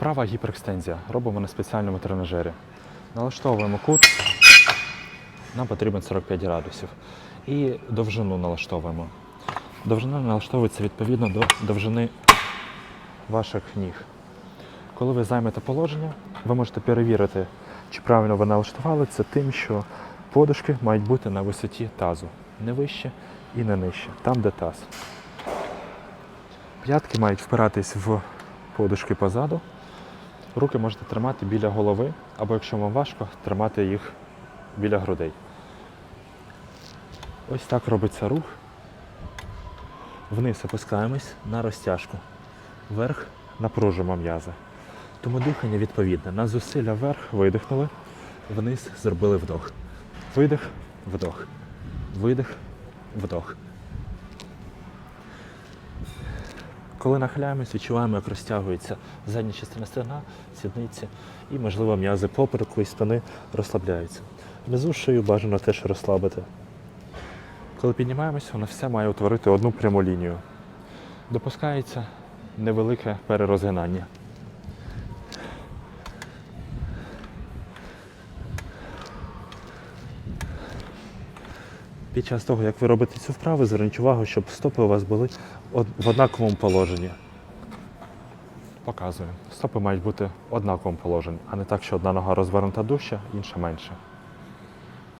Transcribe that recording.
Вправа гіперекстензія. Робимо на спеціальному тренажері. Налаштовуємо кут. Нам потрібен 45 градусів. І довжину налаштовуємо. Довжина налаштовується відповідно до довжини ваших ніг. Коли ви займете положення, ви можете перевірити, чи правильно ви налаштували це тим, що подушки мають бути на висоті тазу. Не вище і не нижче, там, де таз. П'ятки мають впиратись в подушки позаду. Руки можете тримати біля голови, або якщо вам важко, тримати їх біля грудей. Ось так робиться рух. Вниз опускаємось на розтяжку. Вверх напружуємо м'язи. Тому дихання відповідне. На зусилля вверх видихнули, вниз зробили вдох. Видих, вдох. Видих, вдох. Коли нахиляємось, відчуваємо, як розтягується задня частина стегна, сідниці і, можливо, м'язи попереку і спини розслабляються. Внизу шию бажано теж розслабити. Коли піднімаємось, воно все має утворити одну пряму лінію. Допускається невелике перерозгинання. Під час того, як ви робите цю вправу, зверніть увагу, щоб стопи у вас були в однаковому положенні. Показую. Стопи мають бути в однаковому положенні, а не так, що одна нога розвернута дужче, інша менше.